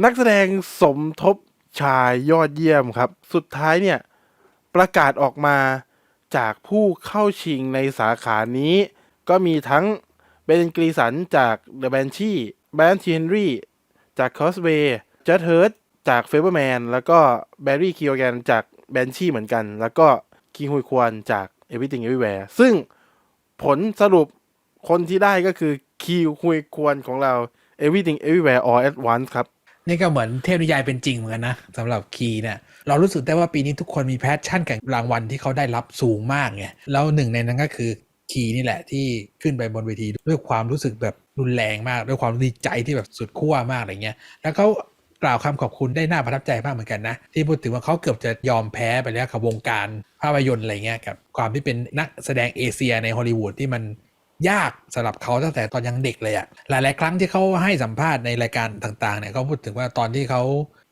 นักแสดงสมทบชายยอดเยี่ยมครับ สุดท้ายเนี่ย ประกาศออกมาจากผู้เข้าชิงในสาขานี้ ก็มีทั้งเบนกรีสันจาก The Banshee แบรนทีเฮนรี่จาก Cosway จัดเฮิร์ตจากเฟเบอร์แมนแล้วก็แบร์รี่คิโอแกนจากแบนชี่เหมือนกัน แล้วก็คิงฮุยควอนจาก Everything Everywhere ซึ่งผลสรุปคนที่ได้ก็คือคิวฮุยควอนของเรา Everything Everywhere All at Once ครับ นี่ก็เหมือนเทพนิยายเป็นจริงเหมือนกันนะสำหรับคีเนี่ยเรารู้สึกได้ว่าปีนี้ทุกคนมีแพชชั่นกับรางวัลที่เขาได้รับสูงมากไงแล้วหนึ่งในนั้นก็คือคีนี่แหละที่ขึ้นไปบนเวทีด้วยความรู้สึกแบบรุนแรงมาก ด้วยความดีใจที่แบบสุดขั้วมากอะไรเงี้ยแล้วเขากล่าวคำขอบคุณได้น่าประทับใจมากเหมือนกันนะ ที่พูดถึงว่าเขาเกือบจะยอมแพ้ไปแล้วกับวงการภาพยนตร์อะไรเงี้ยกับความที่เป็นนักแสดงเอเชียในฮอลลีวูดที่มัน ยากสำหรับเขาตั้งแต่ตอนยังเด็กเลยอะหลาย ๆ ครั้งที่เขาให้สัมภาษณ์ในรายการต่าง ๆ เนี่ยเขาพูดถึงว่าตอนที่เขา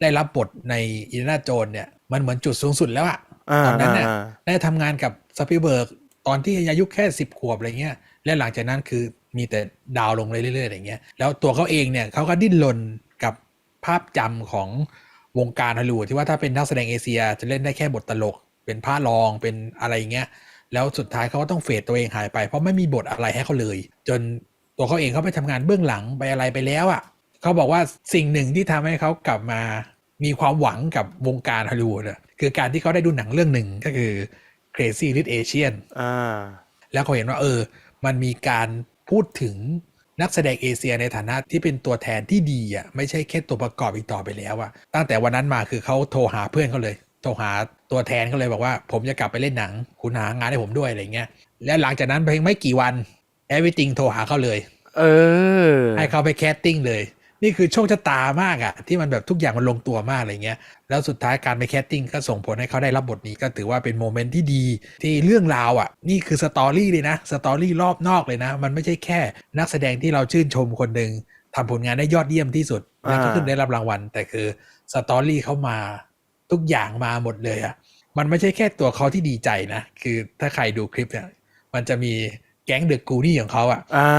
ได้รับบทในอินนาโจนเนี่ยมันเหมือนจุดสูงสุดแล้วอะอ่าตอนนั้นเนี่ยอ่าได้ทำงานกับสปีลเบิร์กตอนที่อายุแค่สิบขวบอะไรเงี้ยและหลังจากนั้นคือมีแต่ดาวลงเรื่อยๆอะไรเงี้ยแล้วตัวเขาเองเนี่ยเขาก็ดิ้นรนกับภาพจำของวงการฮอลลีวูดที่ว่าถ้าเป็นนักแสดงเอเชียจะเล่นได้แค่บทตลก เป็นพระรองเป็นอะไรเงี้ย แล้วสุดท้ายเขาก็ต้องเฟดตัวเองหายไป เพราะไม่มีบทอะไรให้เขาเลย จนตัวเขาเองเขาไปทำงานเบื้องหลังไปอะไรไปแล้วอะ่ะเขาบอกว่าสิ่งหนึ่งที่ทำให้เขากลับมามีความหวังกับวงการฮอลลีวูดอะคือการที่เขาได้ดูหนังเรื่องหนึ่งก็คือ Crazy Rich Asian อ่าแล้วเขาเห็นว่าเออ มันมีการพูดถึงนักแสดงเอเชียในฐานะที่เป็นตัวแทนที่ดีอะไม่ใช่แค่ตัวประกอบอีกต่อไปแล้วอะตั้งแต่วันนั้นมาคือเขาโทรหาเพื่อนเขาเลย โทรหา ตัวแทนเขาเลยบอกว่า ผมจะกลับไปเล่นหนัง คุณหางานให้ผมด้วยอะไรเงี้ยแล้วหลังจากนั้นเพียงไม่กี่วัน everything โทรหาเขาเลย เออ ให้เขาไปแคสติ้งเลย นี่คือโชคชะตามากอะที่มันแบบทุกอย่างมันลงตัวมากอะไรเงี้ยแล้วสุดท้ายการไปแคสติ้งก็ส่งผลให้เขาได้รับบทนี้ก็ถือว่าเป็นโมเมนต์ที่ดี ที่เรื่องราวอะนี่คือสตอรี่เลยนะสตอรี่รอบนอกเลยนะ มันไม่ใช่แค่ นักแสดงที่เราชื่นชมคนหนึ่งทำผลงานได้ยอดเยี่ยมที่สุดแล้วก็อ่าขึ้นได้รับรางวัล แต่คือสตอรี่เขามา ทุกอย่างมาหมดเลยอะมันไม่ใช่แค่ตัวเขาที่ดีใจนะ คือถ้าใครดูคลิปเนี่ยมันจะมีแก๊งเดอะกูนี่ของเขาอะอ่า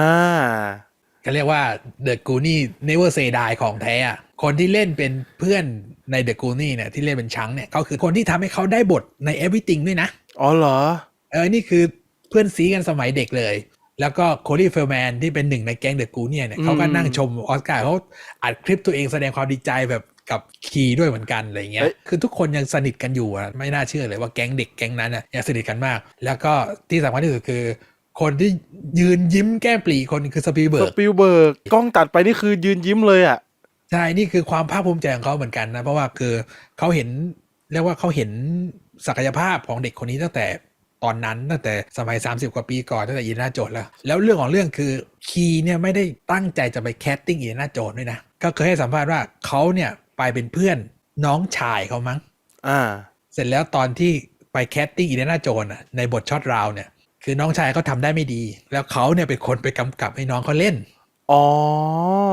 ก็เรียกว่า The g o o n i e Never Say Die ของแท้อะคนที่เล่นเป็นเพื่อนใน The g o o n i e เนี่ยที่เล่นเป็นชังเนี่ยเขาคือคนที่ทำให้เขาได้บทใน Everything ด้วยนะ อ๋อเหรอ เออ นี่คือเพื่อนซีกันสมัยเด็กเลย แล้วก็โคลีเฟลแมนที่เป็นหนึ่งในแก๊งเดอะกูเนียเนี่ยอืมเขาก็นั่งชมออสการ์เขาอัดคลิปตัวเองแสดงความดีใจแบบ กับคีด้วยเหมือนกันอะไรเงี้ย คือทุกคนยังสนิทกันอยู่อะไม่น่าเชื่อเลยว่าแก๊งเด็กแก๊งนั้นอะยังสนิทกันมาก แล้วก็ที่สำคัญที่สุดคือ คนที่ยืนยิ้มแก้มปรีคนคือสปีเบิสร์กปิลเบิร์กกล้องตัดไปนี่คือยืนยิ้มเลยอะใช่ นี่คือความภาคภูมิใจของเขาเหมือนกันนะ เพราะว่าคือเขาเห็นเรียกว่าเขาเห็นศักยภาพของเด็กคนนี้ตั้งแต่ตอนนั้นตั้งแต่สมัย 30 กว่าปีก่อนตั้งแต่อีนาโจทย์แล้ว แล้วเรื่องของเรื่องคือคีเนี่ยไม่ได้ตั้งใจจะไปแคสติ้งอีนาโจทย์ด้วยนะ ก็เคยให้สัมภาษณ์ว่าเขาเนี่ย ไปเป็นเพื่อนน้องชายเขามั้ง อ่า เสร็จแล้วตอนที่ไปแคสติ้งอีนาโจนอะในบทช็อตราวเนี่ย คือน้องชายเขาทำได้ไม่ดี แล้วเขาเนี่ยเป็นคนไปกำกับให้น้องเขาเล่น อ๋อ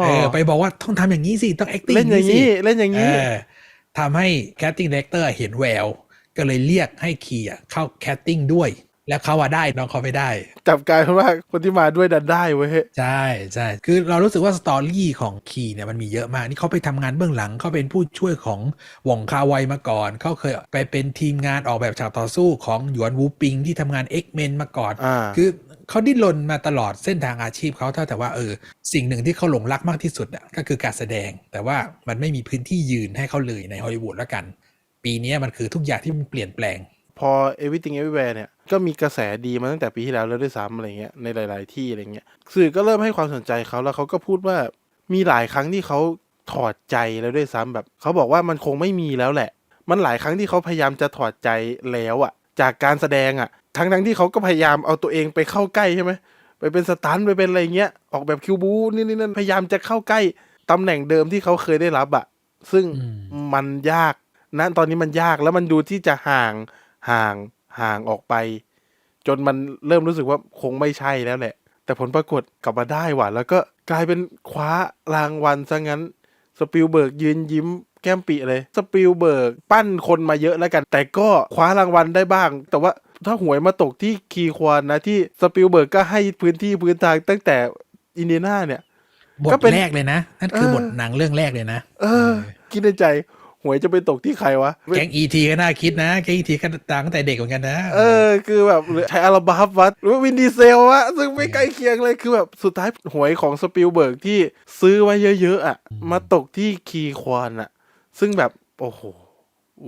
เออ ไปบอกว่าต้องทำอย่างนี้สิ ต้อง acting เล่นอย่างสินี้ เล่นอย่างนี้เออทำให้ casting director เห็นแวว ก็เลยเรียกให้คีอะเข้า casting ด้วย แล้วเขาว่าได้น้องเขาไม่ได้จับกลายเป็นว่าคนที่มาด้วยดันได้เว้ยใช่ใช่คือเรารู้สึกว่าสตอรี่ของคีเนี่ยมันมีเยอะมาก นี่เขาไปทำงานเบื้องหลังเขาเป็นผู้ช่วยของหว่องคาไวมาก่อนเขาเคยไปเป็นทีมงานออกแบบฉากต่อสู้ของหยวนวูปิงที่ทำงาน X-Men มาก่อนอ่าคือเขาดิ้นรนมาตลอดเส้นทางอาชีพเขาเท่าแต่ว่าเออสิ่งหนึ่งที่เขาหลงรักมากที่สุดอะก็คือการแสดง แต่ว่ามันไม่มีพื้นที่ยืนให้เขาเลยในฮอลลีวูดแล้วกัน ปีนี้มันคือทุกอย่างที่มันเปลี่ยนแปลง พอ everything everywhere เนี่ยก็มีกระแสดีมาตั้งแต่ปีที่แล้วแล้วด้วยซ้ำอะไรเงี้ยในหลาย ๆ ที่อะไรเงี้ยสื่อก็เริ่มให้ความสนใจเขาแล้วเขาก็พูดว่ามีหลายครั้งที่เขาถอดใจแล้วด้วยซ้ำแบบเขาบอกว่ามันคงไม่มีแล้วแหละ มันหลายครั้งที่เขาพยายามจะถอดใจแล้วอะจากการแสดงอะทั้งทั้งๆที่เขาก็พยายามเอาตัวเองไปเข้าใกล้ใช่ไหมไปเป็นสตันท์ไปเป็นอะไรเงี้ยออกแบบคิวบูนี่นี่นั่นพยายามจะเข้าใกล้ตำแหน่งเดิมที่เขาเคยได้รับอะซึ่งอืมมันยากนะตอนนี้มันยากแล้วมันดูที่จะห่าง ห่างห่างออกไป จนมันเริ่มรู้สึกว่าคงไม่ใช่แล้วแหละ แต่ผลปรากฏกลับมาได้ว่ะ แล้วก็กลายเป็นคว้ารางวัลซะงั้นสปิลเบิร์กยืนยิ้มแก้มปีเลยสปิลเบิร์กปั้นคนมาเยอะแล้วกัน แต่ก็คว้ารางวัลได้บ้าง แต่ว่าถ้าหวยมาตกที่คีควานนะที่สปิลเบิร์กก็ให้พื้นที่พื้นทางตั้งแต่อินเดียนาเนี่ยบก็ทเป็นแรกเลยนะนั่นคือเออบทหนังเรื่องแรกเลยนะ เออ คิดในใจห วยจะไปตกที่ใครวะ แก๊งอีทีก็น่าคิดนะ แก๊งอีทีก็ดังตั้งแต่เด็กเหมือนกันนะ เออ คือแบบหรือใช้อัลบั้มวัดหรือว่าวินดีเซลวะ ซึ่งไม่ใกล้เคียงเลย คือแบบสุดท้ายหวยของสปิลเบิร์กที่ซื้อไว้เยอะ ๆ อะ มาตกที่คีย์ควอนอะ ซึ่งแบบ โอ้โห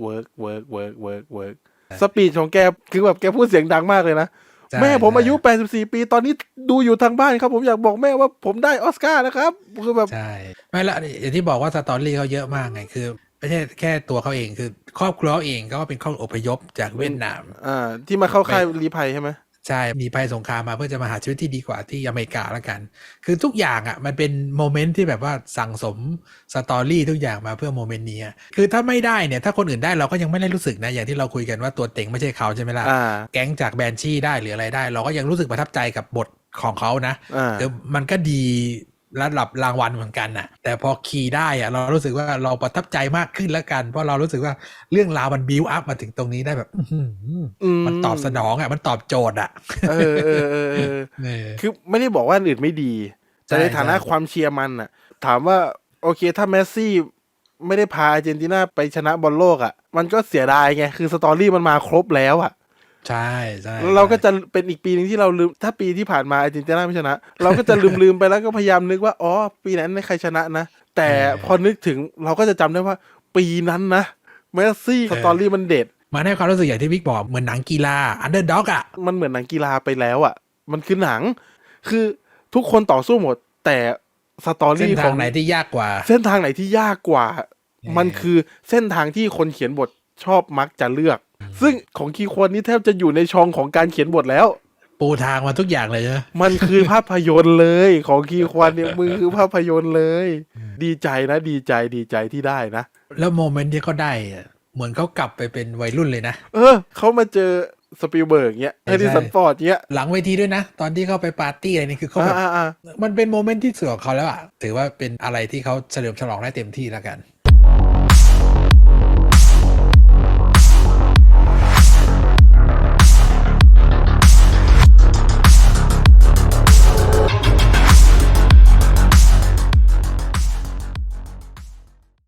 เวิร์กเวิร์กเวิร์กเวิร์กเวิร์กสปีดของแก คือแบบแกพูดเสียงดังมากเลยนะใช่แม่ผมใช่อายุ 84 ปี ตอนนี้ดูอยู่ทางบ้านครับ ผมอยากบอกแม่ว่าผมได้ออสการ์นะครับ คือแบบ ใช่ ไม่ละอย่างที่บอกว่าสตอรี่เขาเยอะมากไง คือ ไม่ใช่แค่ตัวเขาเองคือ ครอบครัวเขาเองก็เป็นครอบอพยพจากเวียดนาม อ่า ที่มาเข้าค่ายรีภัยใช่ไหมใช่มีภัยสงครามมาเพื่อจะมาหาชีวิตที่ดีกว่าที่อเมริกาแล้วกัน คือทุกอย่างอะมันเป็นโมเมนต์ที่แบบว่าสั่งสมสตอรี่ทุกอย่างมาเพื่อโมเมนต์นี้อะคือถ้าไม่ได้เนี่ยถ้าคนอื่นได้เราก็ยังไม่ได้รู้สึกนะอย่างที่เราคุยกันว่าตัวเต็งไม่ใช่เขาใช่ไหมล่ะอ่าแก๊งจากแบนชี่ได้หรืออะไรได้ เราก็ยังรู้สึกประทับใจกับบทของเขานะอ่าคือมันก็ดี ระดับรางวัลเหมือนกันน่ะ แต่พอคีย์ได้อะเรารู้สึกว่าเราประทับใจมากขึ้นแล้วกัน เพราะเรารู้สึกว่าเรื่องราวมันบิวอัพมาถึงตรงนี้ได้แบบอื้อหืออืมมันตอบสนองอะมันตอบโจทย์อะเออเออเออเออเออคือไม่ได้บอกว่าอันอื่นไม่ดี แต่ใช่ในฐานะใช่ความเชียร์มันน่ะ ถามว่าโอเคถ้าเมสซี่ไม่ได้พาอาร์เจนตินาไปชนะบอลโลกอะ มันก็เสียดายไง คือสตอรี่มันมาครบแล้วอะ ใช่ใช่แล้วเราก็จะเป็นอีกปีหนึงที่เราลืม ถ้าปีที่ผ่านมาอาร์เจนตินาไม่ชนะ เราก็จะลืมลืมไปแล้วก็พยายามนึกว่า อ๋อ ปีนั้นใครชนะนะ แต่พอนึกถึงเราก็จะจำได้ว่า ปีนั้นนะเมสซี่สตอรี่มันเด็ด มันให้ความรู้สึกอย่างที่วิกบอกเหมือนหนังกีฬาอันเดอร์ด็อกอะ มันเหมือนหนังกีฬาไปแล้วอะ มันคือหนัง คือทุกคนต่อสู้หมด แต่สตอเส้นรี่ขทาองงไหนที่ยากกว่า เส้นทางไหนที่ยากกว่าเออมันคือเส้นทางที่คนเขียนบทชอบมักจะเลือก ซึ่งของคีควอนนี่แทบจะอยู่ในช่องของการเขียนบทแล้ว ปูทางมาทุกอย่างเลยนะมันคือภาพยนตร์เลยของคีควอนเนี่ยมือคือภาพยนตร์เลย ดีใจนะดีใจดีใจที่ได้นะ แล้วโมเมนต์ที่เขาได้อะเหมือนเขากลับไปเป็นวัยรุ่นเลยนะ เออเขามาเจอสปิลเบิร์กเนี้ยใช่เฮดิสันฟอร์ดเนี้ย หลังเวทีด้วยนะ ตอนที่เขาไปปาร์ตี้อะไรนี่คือเขาแบบอ่าอ่ามันเป็นโมเมนต์ที่สวยของเขาแล้วอะถือว่าเป็นอะไรที่เขาเฉลิมฉลองได้เต็มที่แล้วกัน